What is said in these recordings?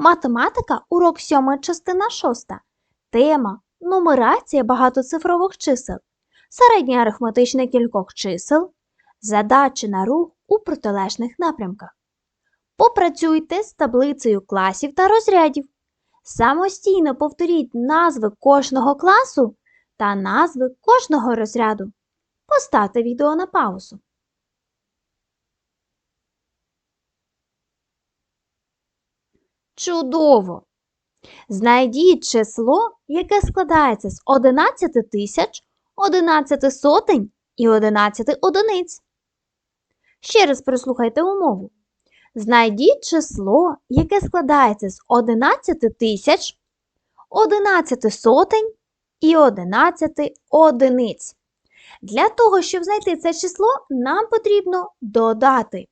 Математика, урок 7, частина 6. Тема Нумерація багатоцифрових чисел. Середнє арифметичне кількох чисел. Задачі на рух у протилежних напрямках. Попрацюйте з таблицею класів та розрядів. Самостійно повторіть назви кожного класу та назви кожного розряду. Поставте відео на паузу. Чудово! Знайдіть число, яке складається з 11 тисяч, 11 сотень і 11 одиниць. Ще раз прислухайте умову. Знайдіть число, яке складається з 11 тисяч, 11 сотень і 11 одиниць. Для того, щоб знайти це число, нам потрібно додати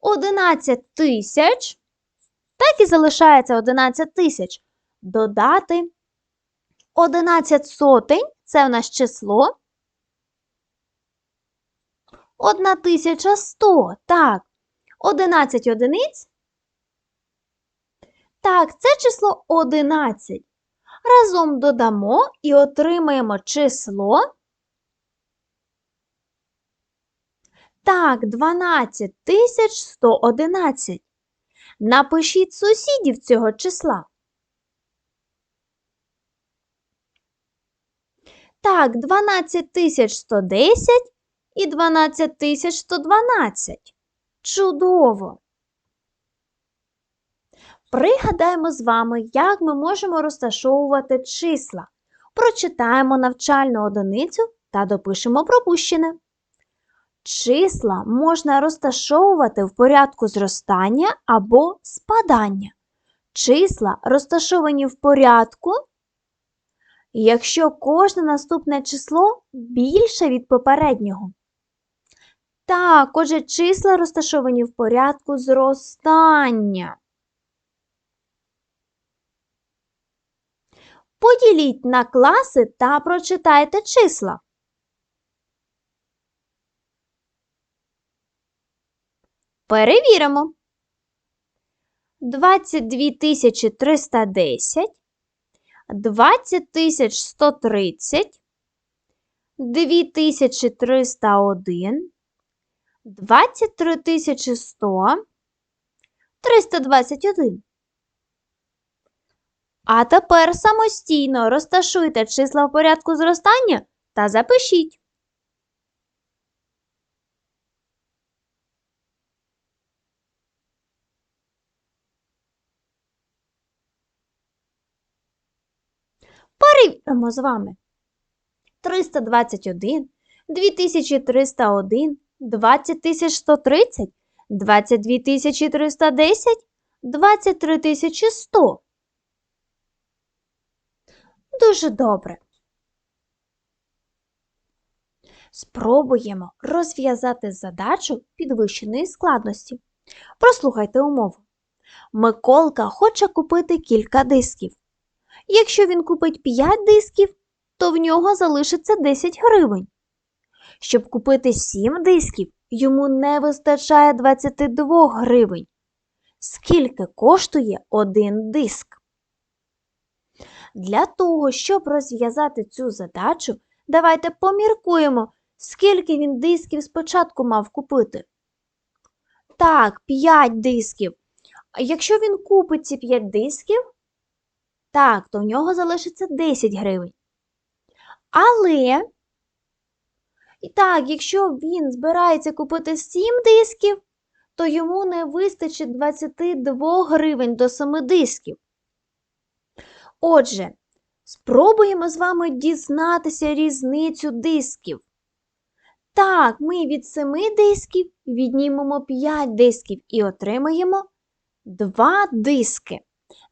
11 тисяч так і залишається 11 тисяч. Додати 11 сотень це в нас число. 1100. Так. 11 одиниць. Так, це число 11. Разом додамо і отримаємо число. Так, 12111. Напишіть сусідів цього числа. Так, 12110 і 12112. Чудово! Пригадаємо з вами, як ми можемо розташовувати числа. Прочитаємо навчальну одиницю та допишемо пропущене. Числа можна розташовувати в порядку зростання або спадання. Числа розташовані в порядку, якщо кожне наступне число більше від попереднього. Так, отже, числа розташовані в порядку зростання. Поділіть на класи та прочитайте числа. Перевіримо. 22 310, 20 130, 2301, 23 100, 321. А тепер самостійно розташуйте числа в порядку зростання та запишіть. Перевіримо з вами. 321, 2301, 20130, 22310, 23100. Дуже добре. Спробуємо розв'язати задачу підвищеної складності. Прослухайте умову. Миколка хоче купити кілька дисків. Якщо він купить 5 дисків, то в нього залишиться 10 гривень. Щоб купити 7 дисків, йому не вистачає 22 гривень. Скільки коштує один диск? Для того, щоб розв'язати цю задачу, давайте поміркуємо, скільки він дисків спочатку мав купити. Так, 5 дисків. А якщо він купить ці 5 дисків, так, то в нього залишиться 10 гривень. Але, і так, якщо він збирається купити 7 дисків, то йому не вистачить 22 гривень до 7 дисків. Отже, спробуємо з вами дізнатися різницю дисків. Так, ми від 7 дисків віднімемо 5 дисків і отримаємо 2 диски.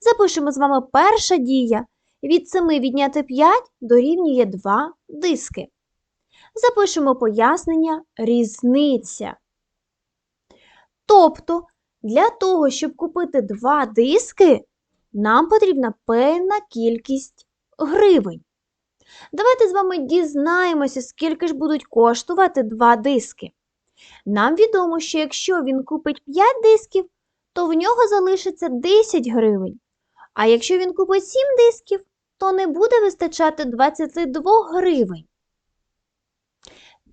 Запишемо з вами перша дія. Від 7 відняти 5 дорівнює 2 диски. Запишемо пояснення різниця. Тобто, для того, щоб купити 2 диски, нам потрібна певна кількість гривень. Давайте з вами дізнаємося, скільки ж будуть коштувати 2 диски. Нам відомо, що якщо він купить 5 дисків, то в нього залишиться 10 гривень. А якщо він купить 7 дисків, то не буде вистачати 22 гривень.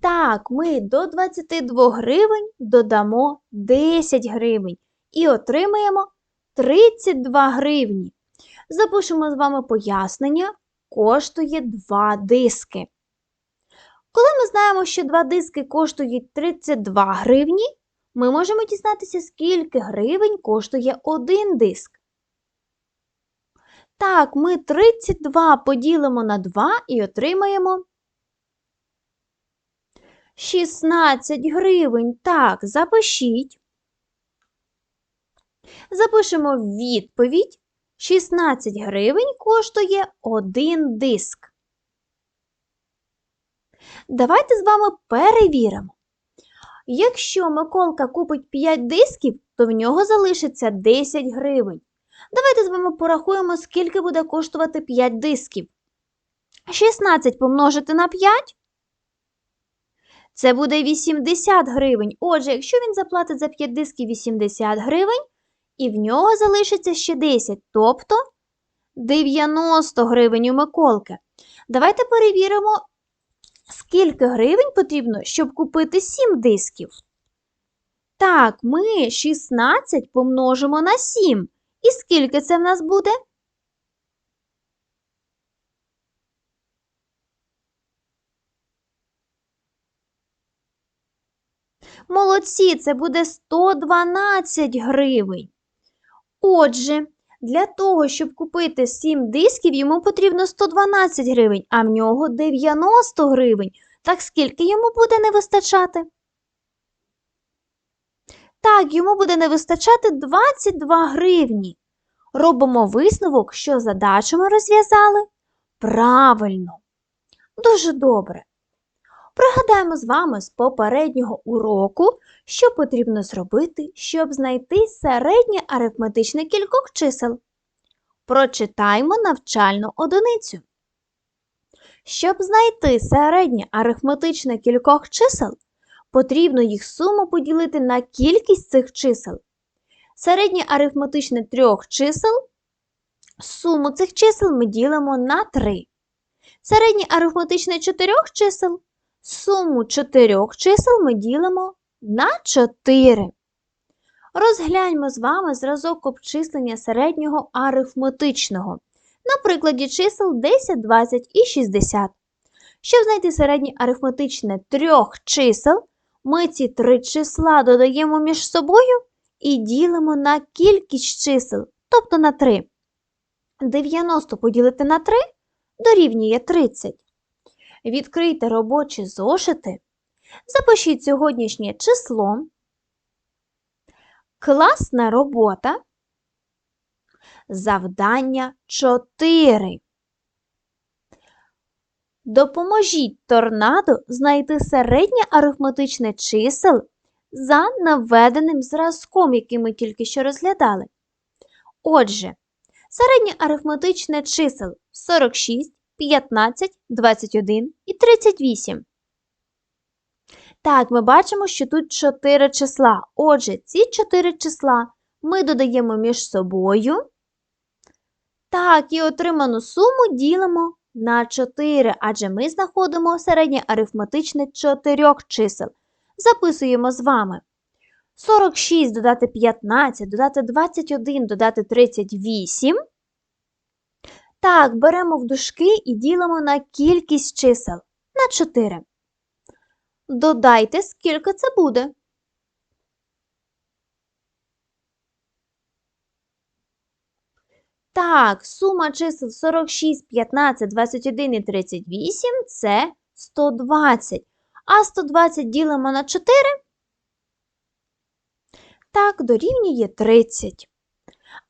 Так, ми до 22 гривень додамо 10 гривень і отримаємо 32 гривні. Запишемо з вами пояснення, коштує 2 диски. Коли ми знаємо, що 2 диски коштують 32 гривні, ми можемо дізнатися, скільки гривень коштує один диск. Так, ми 32 поділимо на 2 і отримаємо 16 гривень. Так, запишіть. Запишемо відповідь. 16 гривень коштує один диск. Давайте з вами перевіримо. Якщо Миколка купить 5 дисків, то в нього залишиться 10 гривень. Давайте з вами порахуємо, скільки буде коштувати 5 дисків. 16 помножити на 5. Це буде 80 гривень. Отже, якщо він заплатить за 5 дисків 80 гривень, і в нього залишиться ще 10, тобто 90 гривень у Миколки. Давайте перевіримо, скільки гривень потрібно, щоб купити 7 дисків. Так, ми 16 помножимо на 7. І скільки це в нас буде? Молодці, це буде 112 гривень. Отже, для того, щоб купити 7 дисків, йому потрібно 112 гривень, а в нього 90 гривень. Так скільки йому буде не вистачати? Так, йому буде не вистачати 22 гривні. Робимо висновок, що задачу ми розв'язали правильно. Дуже добре. Пригадаємо з вами з попереднього уроку, що потрібно зробити, щоб знайти середнє арифметичне кількох чисел. Прочитаймо навчальну одиницю. Щоб знайти середнє арифметичне кількох чисел, потрібно їх суму поділити на кількість цих чисел. Середнє арифметичне трьох чисел. Суму цих чисел ми ділимо на 3. Середнє арифметичне чотирьох чисел. Суму чотирьох чисел ми ділимо на 4. Розгляньмо з вами зразок обчислення середнього арифметичного. На прикладі чисел 10, 20 і 60. Щоб знайти середнє арифметичне трьох чисел, ми ці три числа додаємо між собою і ділимо на кількість чисел, тобто на 3. 90 поділити на 3 дорівнює 30. Відкрийте робочі зошити. Запишіть сьогоднішнє число. Класна робота. Завдання 4. Допоможіть торнадо знайти середнє арифметичне чисел за наведеним зразком, який ми тільки що розглядали. Отже, середнє арифметичне чисел 46, 15, 21 і 38. Так, ми бачимо, що тут 4 числа. Отже, ці 4 числа ми додаємо між собою. Так, і отриману суму ділимо на 4, адже ми знаходимо середнє арифметичне 4 чисел. Записуємо з вами 46 додати 15, додати 21, додати 38. Так, беремо в дужки і ділимо на кількість чисел на 4. Додайте, скільки це буде. Так, сума чисел 46, 15, 21 і 38 це 120. А 120 ділимо на 4. Так, дорівнює 30.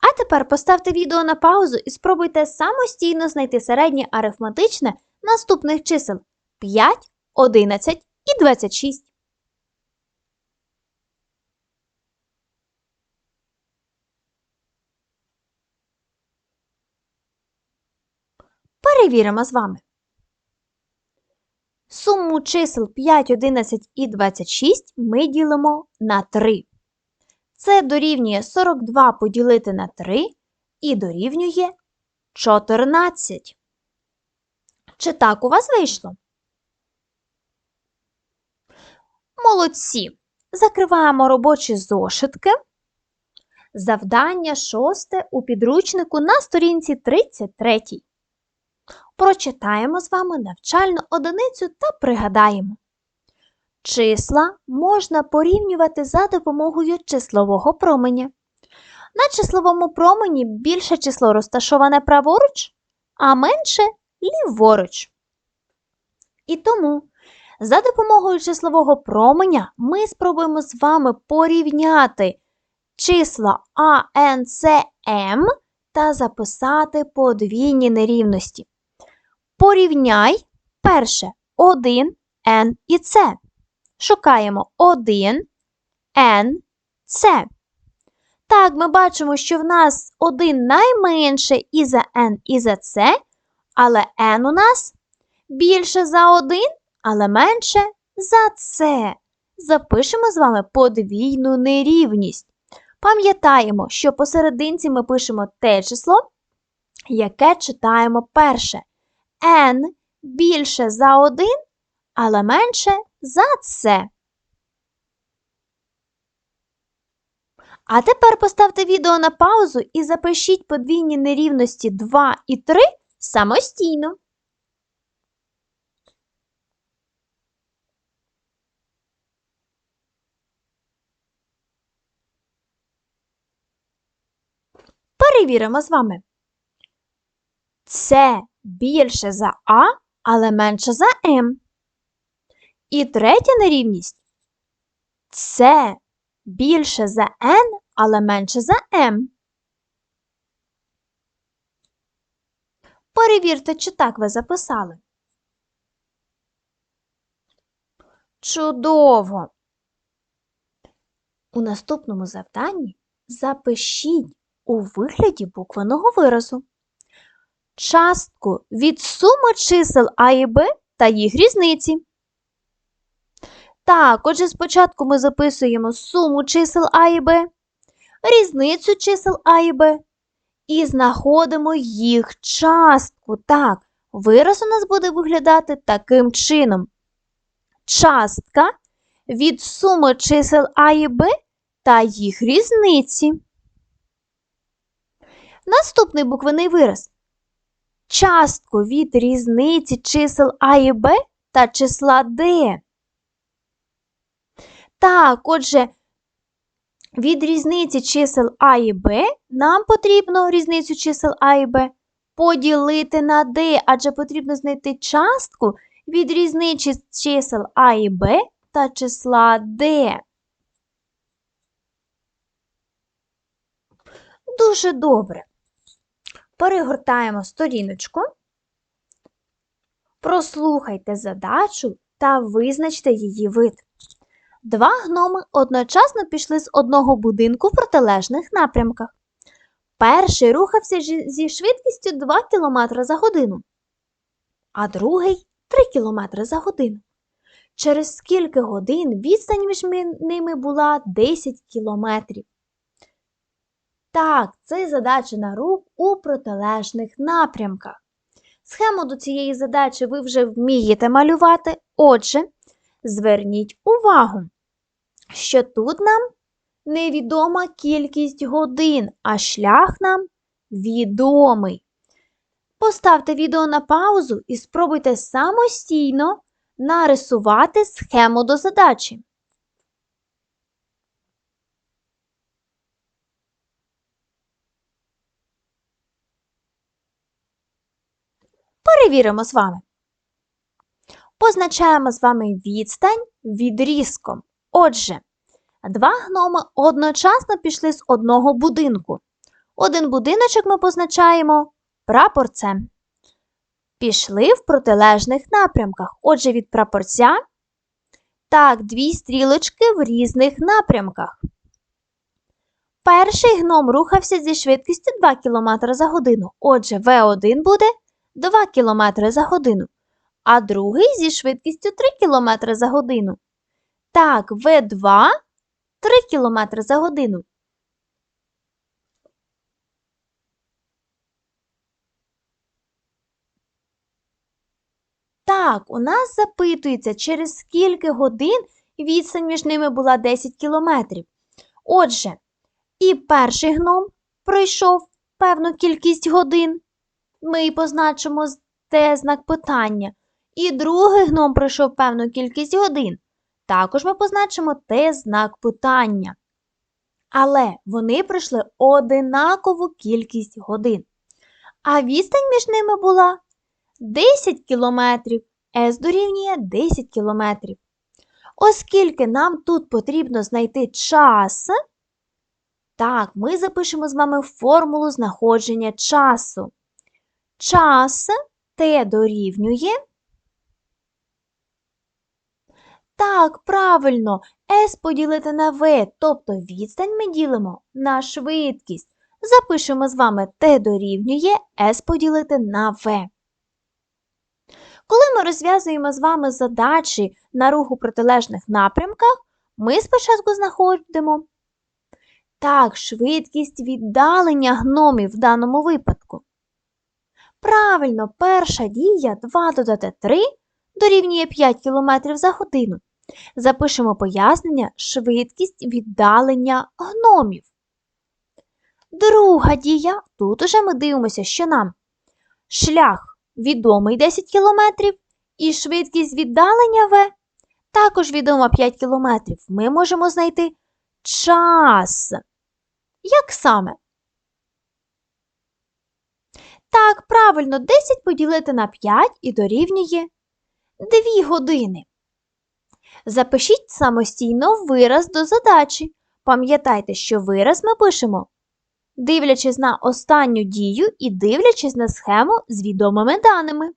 А тепер поставте відео на паузу і спробуйте самостійно знайти середнє арифметичне наступних чисел 5, 11 і 26. Перевіримо з вами. Суму чисел 5, 11 і 26 ми ділимо на 3. Це дорівнює 42 поділити на 3 і дорівнює 14. Чи так у вас вийшло? Молодці! Закриваємо робочі зошитки. Завдання шосте у підручнику на сторінці 33. Прочитаємо з вами навчальну одиницю та пригадаємо. Числа можна порівнювати за допомогою числового променя. На числовому промені більше число розташоване праворуч, а менше ліворуч. І тому за допомогою числового променя ми спробуємо з вами порівняти числа А, Н, С, М та записати подвійні нерівності. Порівняй перше 1, N і С. Шукаємо 1, N, С. Так, ми бачимо, що в нас 1 найменше і за N, і за С, але N у нас більше за 1, але менше за С. Запишемо з вами подвійну нерівність. Пам'ятаємо, що посерединці ми пишемо те число, яке читаємо перше. n більше за 1, але менше за це. А тепер поставте відео на паузу і запишіть подвійні нерівності 2 і 3 самостійно. Перевіримо з вами. Це більше за А, але менше за М. І третя нерівність це більше за N, але менше за М. Перевірте, чи так ви записали. Чудово! У наступному завданні запишіть у вигляді буквеного виразу частку від суми чисел А і Б та їх різниці. Так, отже, спочатку ми записуємо суму чисел А і Б, різницю чисел А і Б і знаходимо їх частку. Так, вираз у нас буде виглядати таким чином. Частка від суми чисел А і Б та їх різниці. Наступний буквений вираз. Частку від різниці чисел А і Б та числа Д. Так, отже, від різниці чисел А і Б нам потрібно різницю чисел А і Б поділити на D, адже потрібно знайти частку від різниці чисел А і Б та числа D. Дуже добре. Перегортаємо сторіночку, прослухайте задачу та визначте її вид. Два гноми одночасно пішли з одного будинку в протилежних напрямках. Перший рухався зі швидкістю 2 км за годину, а другий 3 км за годину. Через скільки годин відстань між ними була 10 кілометрів. Так, це задача на рух у протилежних напрямках. Схему до цієї задачі ви вже вмієте малювати. Отже, зверніть увагу, що тут нам невідома кількість годин, а шлях нам відомий. Поставте відео на паузу і спробуйте самостійно нарисувати схему до задачі. Перевіримо з вами. Позначаємо з вами відстань відрізком. Отже, два гноми одночасно пішли з одного будинку. Один будиночок ми позначаємо прапорцем. Пішли в протилежних напрямках. Отже, від прапорця так, дві стрілочки в різних напрямках. Перший гном рухався зі швидкістю 2 км за годину. Отже, В1 буде 2 км за годину, а другий зі швидкістю 3 км за годину. Так, В2 3 км за годину. Так, у нас запитується, через скільки годин відстань між ними була 10 кілометрів. Отже, і перший гном пройшов певну кількість годин. Ми й позначимо те знак питання. І другий гном пройшов певну кількість годин. Також ми позначимо те знак питання. Але вони пройшли одинакову кількість годин. А відстань між ними була 10 кілометрів. С дорівнює 10 кілометрів. Оскільки нам тут потрібно знайти час, так, ми запишемо з вами формулу знаходження часу. Час Т дорівнює. Так, правильно, С поділити на В, тобто відстань ми ділимо на швидкість. Запишемо з вами Т дорівнює С поділити на В. Коли ми розв'язуємо з вами задачі на рух у протилежних напрямках, ми спочатку знаходимо так, швидкість віддалення гномів в даному випадку. Правильно, перша дія 2 додати 3 дорівнює 5 км за годину. Запишемо пояснення швидкість віддалення гномів. Друга дія, тут уже ми дивимося, що нам шлях відомий 10 км і швидкість віддалення В також відома 5 км. Ми можемо знайти час. Як саме? Так, правильно, 10 поділити на 5 і дорівнює 2 години. Запишіть самостійно вираз до задачі. Пам'ятайте, що вираз ми пишемо, дивлячись на останню дію і дивлячись на схему з відомими даними.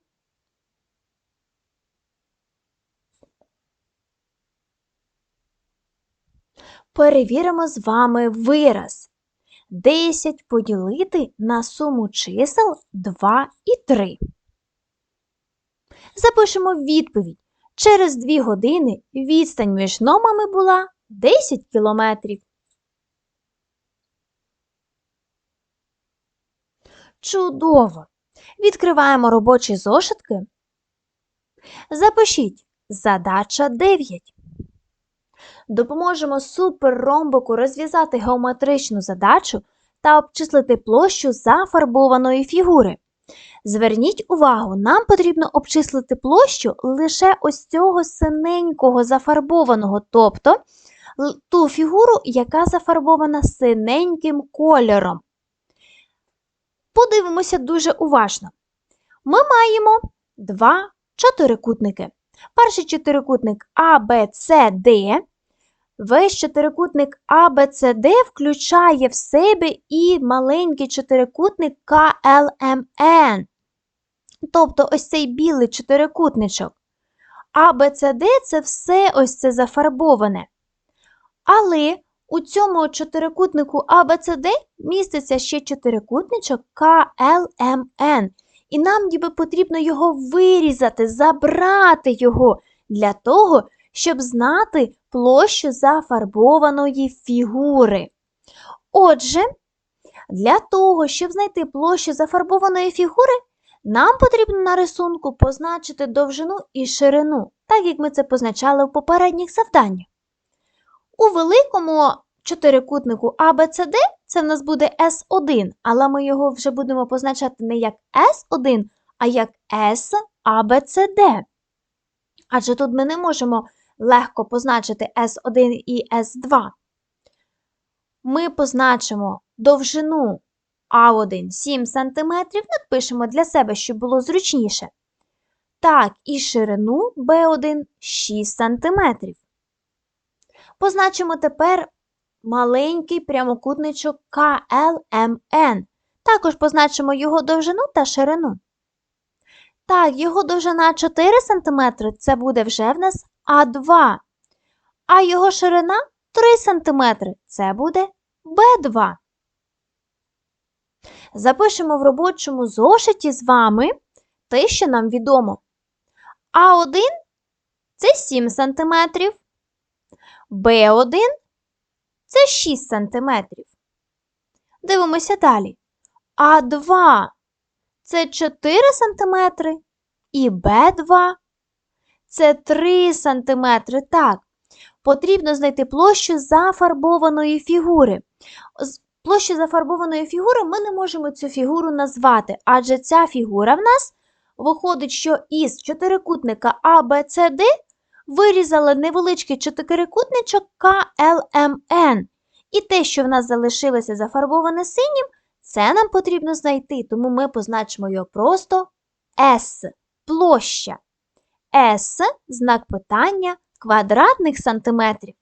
Перевіримо з вами вираз. 10 поділити на суму чисел 2 і 3. Запишемо відповідь. Через 2 години відстань між номами була 10 кілометрів. Чудово! Відкриваємо робочі зошитки. Запишіть задача 9. Допоможемо суперромбику розв'язати геометричну задачу та обчислити площу зафарбованої фігури. Зверніть увагу, нам потрібно обчислити площу лише ось цього синенького зафарбованого, тобто ту фігуру, яка зафарбована синеньким кольором. Подивимося дуже уважно. Ми маємо два чотирикутники. Перший чотирикутник А, Б, С, Д. Весь чотирикутник ABCD включає в себе і маленький чотирикутник KLMN. Тобто ось цей білий чотирикутничок. ABCD – це все ось це зафарбоване. Але у цьому чотирикутнику ABCD міститься ще чотирикутничок KLMN. І нам ніби потрібно його вирізати, забрати його для того, щоб знати площу зафарбованої фігури. Отже, для того, щоб знайти площу зафарбованої фігури, нам потрібно на рисунку позначити довжину і ширину, так як ми це позначали в попередніх завданнях. У великому чотирикутнику ABCD це в нас буде S1, але ми його вже будемо позначати не як S1, а як SABCD. Адже тут ми не можемо легко позначити S1 і S2. Ми позначимо довжину А1 7 см, надпишемо для себе, щоб було зручніше. Так, і ширину Б1 6 см. Позначимо тепер маленький прямокутничок KLMN. Також позначимо його довжину та ширину. Так, його довжина 4 см це буде вже в нас А2. А його ширина 3 см це буде Б2. Запишемо в робочому зошиті з вами те, що нам відомо. А1 це 7 см. Б1 це 6 см. Дивимося далі. А2 це 4 см і Б2 Це 3 см. Так. Потрібно знайти площу зафарбованої фігури. З площі зафарбованої фігури ми не можемо цю фігуру назвати, адже ця фігура в нас виходить, що із чотирикутника ABCD вирізали невеличкий чотирикутничок KLMN. І те, що в нас залишилося зафарбоване синім, це нам потрібно знайти, тому ми позначимо його просто S площа. S знак питання квадратних сантиметрів.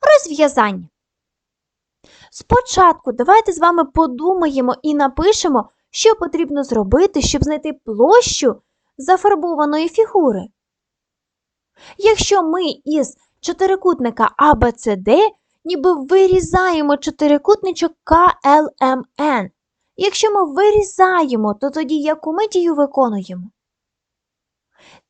Розв'язання. Спочатку давайте з вами подумаємо і напишемо, що потрібно зробити, щоб знайти площу зафарбованої фігури. Якщо ми із чотирикутника ABCD ніби вирізаємо чотирикутничок KLMN. Якщо ми вирізаємо, то тоді яку ми дію виконуємо?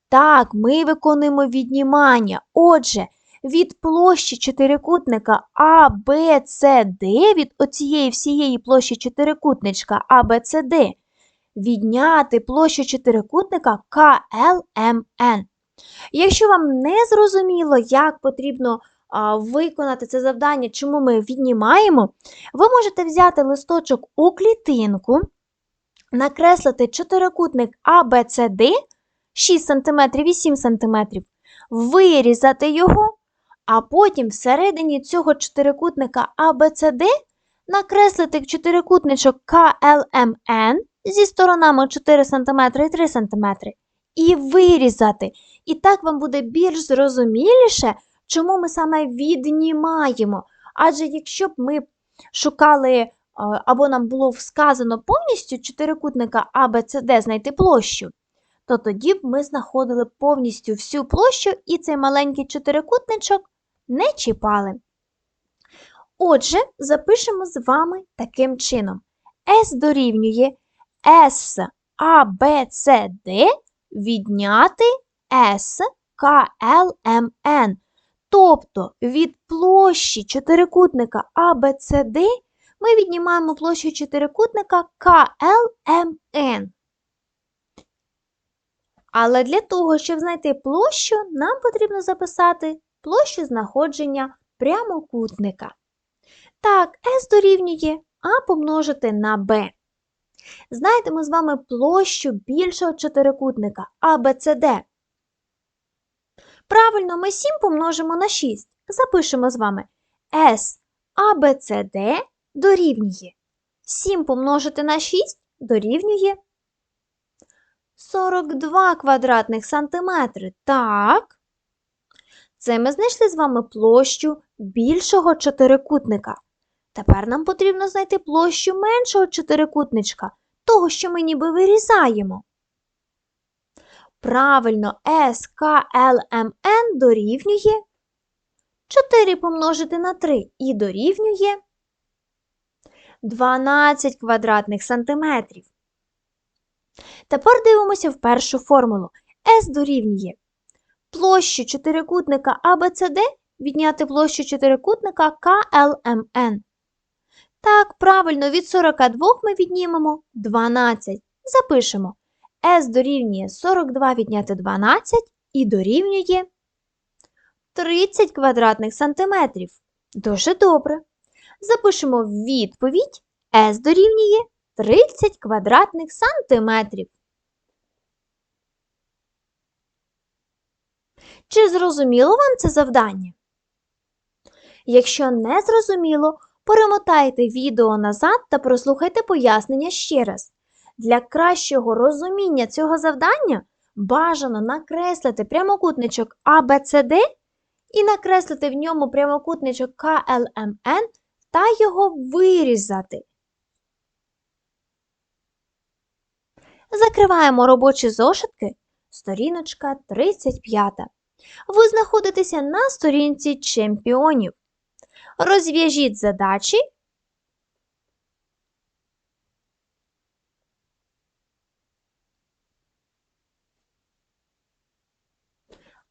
Так, ми виконуємо віднімання. Отже, від площі чотирикутника ABCD, від оцієї всієї площі чотирикутничка ABCD, відняти площу чотирикутника KLMN. Якщо вам не зрозуміло, як потрібно а, виконати це завдання, чому ми віднімаємо, ви можете взяти листочок у клітинку, накреслити чотирикутник ABCD 6 см і 7 см, вирізати його, а потім всередині цього чотирикутника ABCD накреслити чотирикутничок KLMN зі сторонами 4 см і 3 см і вирізати. І так вам буде більш зрозуміліше, чому ми саме віднімаємо. Адже якщо б ми шукали, е, або нам було сказано повністю чотирикутника ABCD знайти площу, то тоді б ми знаходили повністю всю площу і цей маленький чотирикутничок не чіпали. Отже, запишемо з вами таким чином. S дорівнює S ABCD відняти S KLMN. Тобто від площі чотирикутника ABCD ми віднімаємо площу чотирикутника KLMN. Але для того, щоб знайти площу, нам потрібно записати площу знаходження прямокутника. Так, S дорівнює А помножити на Б. Знайдемо з вами площу більшого чотирикутника ABCD. Правильно, ми 7 помножимо на 6. Запишемо з вами S ABCD дорівнює 7 помножити на 6 дорівнює 42 квадратних сантиметри. Так. Це ми знайшли з вами площу більшого чотирикутника. Тепер нам потрібно знайти площу меншого чотирикутничка, того, що ми ніби вирізаємо. Правильно, SKLMN дорівнює 4 помножити на 3 і дорівнює 12 квадратних сантиметрів. Тепер дивимося в першу формулу. S дорівнює площу чотирикутника ABCD відняти площу чотирикутника KLMN. Так, правильно, від 42 ми віднімемо 12. Запишемо. S дорівнює 42 відняти 12 і дорівнює 30 квадратних сантиметрів. Дуже добре. Запишемо відповідь S дорівнює 30 квадратних сантиметрів. Чи зрозуміло вам це завдання? Якщо не зрозуміло, перемотайте відео назад та прослухайте пояснення ще раз. Для кращого розуміння цього завдання бажано накреслити прямокутничок ABCD і накреслити в ньому прямокутничок KLMN та його вирізати. Закриваємо робочі зошитки, сторіночка 35. Ви знаходитеся на сторінці чемпіонів. Розв'яжіть задачі.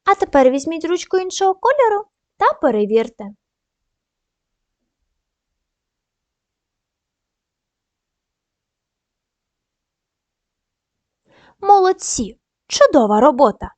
А тепер візьміть ручку іншого кольору та перевірте. Молодці! Чудова робота!